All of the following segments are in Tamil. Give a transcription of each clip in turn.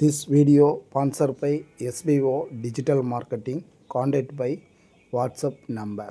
This video sponsored by SBO Digital Marketing. Contact by WhatsApp number.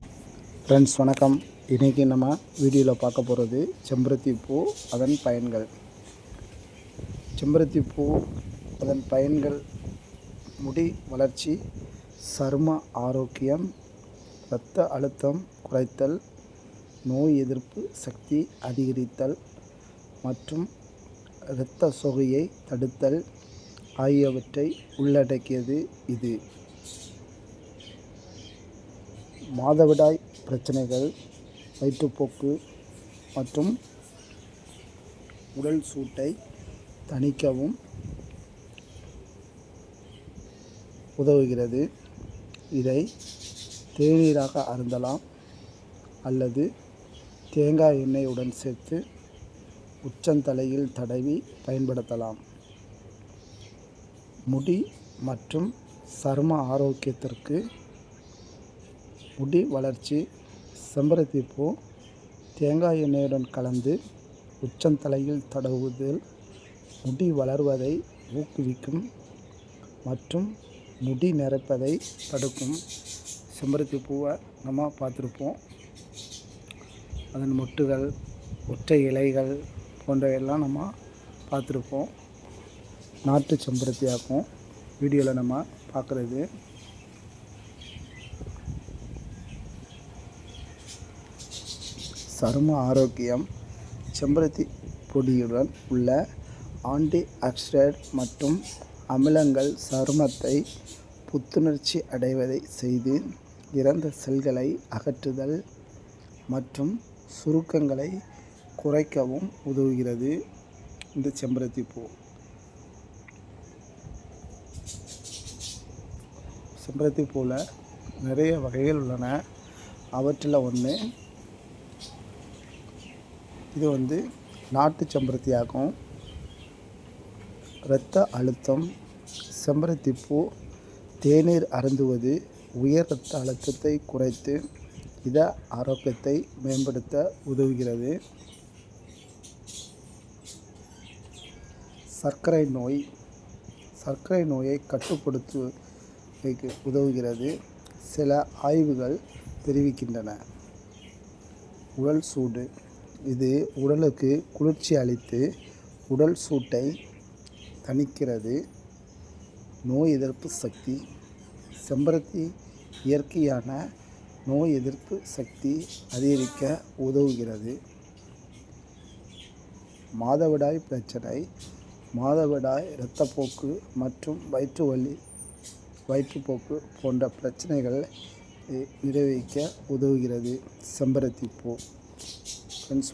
Friends வணக்கம் இன்றைக்கி நம்ம வீடியோவில் பார்க்க போகிறது செம்பருத்தி பூ அதன் பயன்கள் செம்பருத்தி பூ அதன் பயன்கள் முடி வளர்ச்சி சரும ஆரோக்கியம் இரத்த அழுத்தம் குறைத்தல் நோய் எதிர்ப்பு சக்தி அதிகரித்தல் மற்றும் இரத்த சொகையை தடுத்தல் ஆகியவற்றை உள்ளடக்கியது இது மாதவிடாய் பிரச்சனைகள் வயிற்றுப்போக்கு மற்றும் உடல் சூட்டை தணிக்கவும் உதவுகிறது இதை தேநீராக அருந்தலாம் அல்லது தேங்காய் எண்ணெயுடன் சேர்த்து உச்சந்தலையில் தடவி பயன்படுத்தலாம் முடி மற்றும் சரும ஆரோக்கியத்திற்கு முடி வளர்ச்சி செம்பருத்தி பூ தேங்காய் எண்ணெயுடன் கலந்து உச்சந்தலையில் தடவுதல் முடி வளர்வதை ஊக்குவிக்கும் மற்றும் முடி நிரப்பதை தடுக்கும் செம்பருத்தி பூவை நம்ம பார்த்துருப்போம் அதன் மொட்டுகள் ஒற்றை இலைகள் போன்றவையெல்லாம் நம்ம பார்த்துருப்போம் நாட்டு செம்பருத்தியாக்கும் வீடியோவில் நம்ம பார்க்குறது சரும ஆரோக்கியம் செம்பருத்தி பொடியுடன் உள்ள ஆன்டி ஆக்சிடென்ட் மற்றும் அமிலங்கள் சருமத்தை புத்துணர்ச்சி அடைவதை செய்து இறந்த செல்களை அகற்றுதல் மற்றும் சுருக்கங்களை குறைக்கவும் உதவுகிறது இந்த செம்பருத்தி பூ செம்பருத்தி பூவில் நிறைய வகைகள் உள்ளன அவற்றில் ஒன்று இது வந்து நாட்டு செம்பருத்தி ஆகும் இரத்த அழுத்தம் செம்பருத்தி பூ தேநீர் அருந்துவது உயர் இரத்த அழுத்தத்தை குறைத்து இத ஆரோக்கியத்தை மேம்படுத்த உதவுகிறது சர்க்கரை நோய் சர்க்கரை நோயை கட்டுப்படுத்து உதவுகிறது சில ஆய்வுகள் தெரிவிக்கின்றன உடல் சூடு இது உடலுக்கு குளிர்ச்சி அளித்து உடல் சூட்டை தணிக்கிறது நோய் எதிர்ப்பு சக்தி செம்பருத்தி இயற்கையான நோய் எதிர்ப்பு சக்தி அதிகரிக்க உதவுகிறது மாதவிடாய் பிரச்சனை மாதவிடாய் இரத்தப்போக்கு மற்றும் வயிற்று வலி வயிற்றுப்போக்கு போன்ற பிரச்சனைகள் நிறைவேற்ற உதவுகிறது செம்பருத்தி பூ friends once